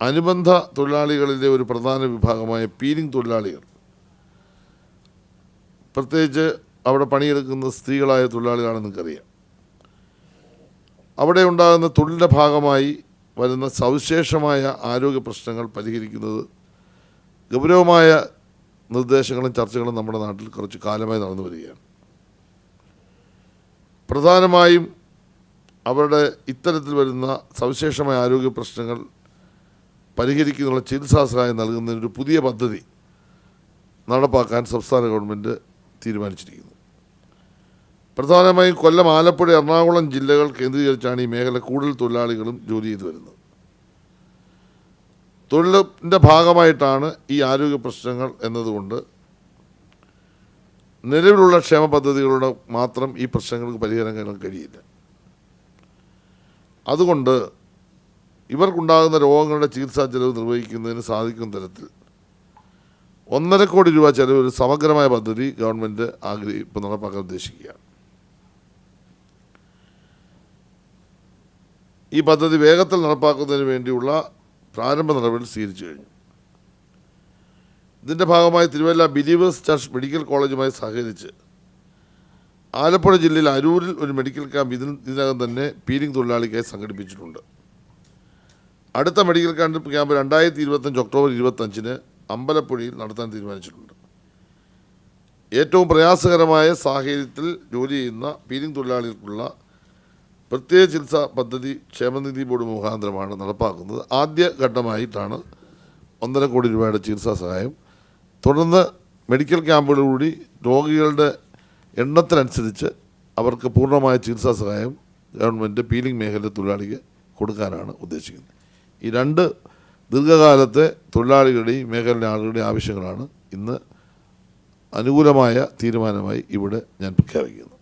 അനുബന്ധ തൊഴിലാളികളിലെ ഒരു പ്രധാന വിഭാഗമായ പീലിംഗ് തൊഴിലാളികൾ. പ്രത്യേകിച്ച് അവിടെ പണിയെടുക്കുന്ന സ്ത്രീകളായ തൊഴിലാളികളാണെന്ന് നിങ്ങൾക്കറിയാം അവിടെ ഉണ്ടാകുന്ന തൊഴിലിന്റെ ഭാഗമായി വരുന്ന സവിശേഷമായ ആരോഗ്യ പ്രശ്നങ്ങൾ പരിഹരിക്കുന്നത് ഗൗരവമായ നിർദ്ദേശങ്ങളും ചർച്ചകളും നമ്മുടെ നാട്ടിൽ കുറച്ച് കാലമായി നടന്നു വരികയാണ്. പ്രധാനമായും അവരുടെ ഇത്തരത്തിൽ വരുന്ന സവിശേഷമായ ആരോഗ്യ പ്രശ്നങ്ങൾ പരിഹരിക്കുന്നതിനുള്ള ചികിത്സാ സഹായം നൽകുന്നതിനൊരു പുതിയ പദ്ധതി നടപ്പാക്കാൻ സംസ്ഥാന ഗവൺമെന്റ് തീരുമാനിച്ചിരിക്കുന്നു. പ്രധാനമായും കൊല്ലം ആലപ്പുഴ എറണാകുളം ജില്ലകൾ കേന്ദ്രീകരിച്ചാണ് ഈ മേഖല കൂടുതൽ തൊഴിലാളികളും ജോലി ചെയ്തു വരുന്നത്. തൊഴിലിന്റെ ഭാഗമായിട്ടാണ് ഈ ആരോഗ്യ പ്രശ്നങ്ങൾ എന്നതുകൊണ്ട് നിലവിലുള്ള ക്ഷേമ പദ്ധതികളുടെ മാത്രം ഈ പ്രശ്നങ്ങൾക്ക് പരിഹാരം കഴിയില്ല. അതുകൊണ്ട് ഇവർക്കുണ്ടാകുന്ന രോഗങ്ങളുടെ ചികിത്സാ ചെലവ് നിർവഹിക്കുന്നതിന് സാധിക്കുന്ന തരത്തിൽ. ഒന്നര കോടി രൂപ ചെലവ് ഒരു സമഗ്രമായ പദ്ധതി ഗവൺമെന്റ് ആഗ്രഹി ഇപ്പോൾ നടപ്പാക്കാൻ ഉദ്ദേശിക്കുകയാണ്. ഈ പദ്ധതി വേഗത്തിൽ നടപ്പാക്കുന്നതിന് വേണ്ടിയുള്ള പ്രാരംഭ നടപടി സ്വീകരിച്ചു കഴിഞ്ഞു. ഇതിന്റെ ഭാഗമായി തിരുവല്ല ബിലീവേഴ്സ് ചർച്ച് മെഡിക്കൽ കോളേജുമായി സഹകരിച്ച് ആലപ്പുഴ ജില്ലയിൽ അരൂരിൽ ഒരു മെഡിക്കൽ ക്യാമ്പ് ഇതിന് ഇതിനകം തന്നെ പീലിംഗ് തൊഴിലാളിക്കായി സംഘടിപ്പിച്ചിട്ടുണ്ട്. അടുത്ത മെഡിക്കൽ ക്യാമ്പ് ക്യാമ്പ് രണ്ടായിരത്തി ഇരുപത്തഞ്ച് ഒക്ടോബർ ഇരുപത്തഞ്ചിന് അമ്പലപ്പുഴയിൽ നടത്താൻ തീരുമാനിച്ചിട്ടുണ്ട്. ഏറ്റവും പ്രയാസകരമായ സാഹചര്യത്തിൽ ജോലി ചെയ്യുന്ന പീലിംഗ് തൊഴിലാളികൾക്കുള്ള പ്രത്യേക ചികിത്സാ പദ്ധതി ക്ഷേമനിധി ബോർഡ് മുഖാന്തരമാണ് നടപ്പാക്കുന്നത്. ആദ്യ ഘട്ടമായിട്ടാണ് ഒന്നര കോടി രൂപയുടെ ചികിത്സാ സഹായം. തുടർന്ന് മെഡിക്കൽ ക്യാമ്പുകളിലൂടി രോഗികളുടെ എണ്ണത്തിനനുസരിച്ച് അവർക്ക് പൂർണമായ ചികിത്സാ സഹായം ഗവൺമെന്റ് പീലിംഗ് മേഖല തൊഴിലാളിക്ക് കൊടുക്കാനാണ് ഉദ്ദേശിക്കുന്നത്. ഈ രണ്ട് ദീർഘകാലത്തെ തൊഴിലാളികളുടെയും മേഖലയിലെ ആളുകളുടെയും ആവശ്യങ്ങളാണ് ഇന്ന് അനുകൂലമായ തീരുമാനമായി ഇവിടെ ഞാൻ പ്രഖ്യാപിക്കുന്നത്